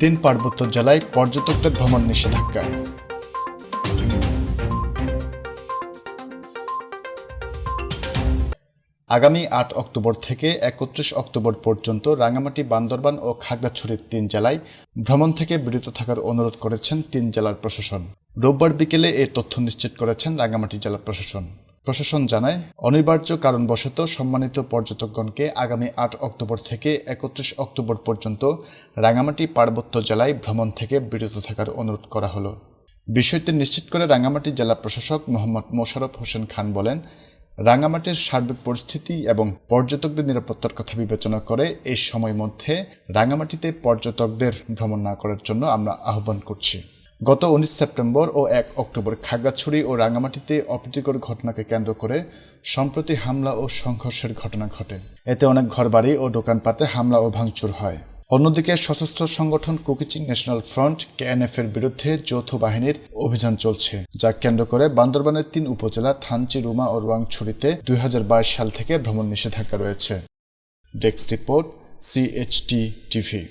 তিন পার্বত্য জেলায় পর্যটকদের ভ্রমণ নিষেধাজ্ঞা আগামী আট অক্টোবর থেকে একত্রিশ অক্টোবর পর্যন্ত রাঙামাটি, বান্দরবান ও খাগড়াছড়ির তিন জেলায় ভ্রমণ থেকে বিরত থাকার অনুরোধ করেছেন তিন জেলার প্রশাসন। রোববার বিকেলে এ তথ্য নিশ্চিত করেছেন রাঙামাটি জেলা প্রশাসন। প্রশাসন জানায়, অনিবার্য কারণবশত সম্মানিত পর্যটকগণকে আগামী আট অক্টোবর থেকে একত্রিশ অক্টোবর পর্যন্ত রাঙামাটি পার্বত্য জেলায় ভ্রমণ থেকে বিরত থাকার অনুরোধ করা হলো। বিষয়টি নিশ্চিত করে রাঙামাটি জেলা প্রশাসক মোহাম্মদ মোশারফ হোসেন খান বলেন রাঙামাটির সার্বিক পরিস্থিতি এবং পর্যটকদের নিরাপত্তার কথা বিবেচনা করে এই সময় মধ্যে রাঙামাটিতে পর্যটকদের ভ্রমণ না করার জন্য আমরা আহ্বান করছি। গত উনিশ সেপ্টেম্বর ও এক অক্টোবর খাগড়াছড়ি ও রাঙামাটিতে অপ্রীতিকর ঘটনাকে কেন্দ্র করে সম্প্রতি হামলা ও সংঘর্ষের ঘটনা ঘটে। এতে অনেক ঘরবাড়ি ও দোকানপাতে হামলা ও ভাঙচুর হয়। অন্যদিকে সশস্ত্র সংগঠন কুকিচিং ন্যাশনাল ফ্রন্ট, কেএনএফ এর বিরুদ্ধে যৌথ বাহিনীর অভিযান চলছে, যা কেন্দ্র করে বান্দরবানের তিন উপজেলা থানচি, রুমা ও রোয়াংছড়িতে দুই হাজার বাইশ সাল থেকে ভ্রমণ নিষেধাজ্ঞা রয়েছে। Desk report CHT TV.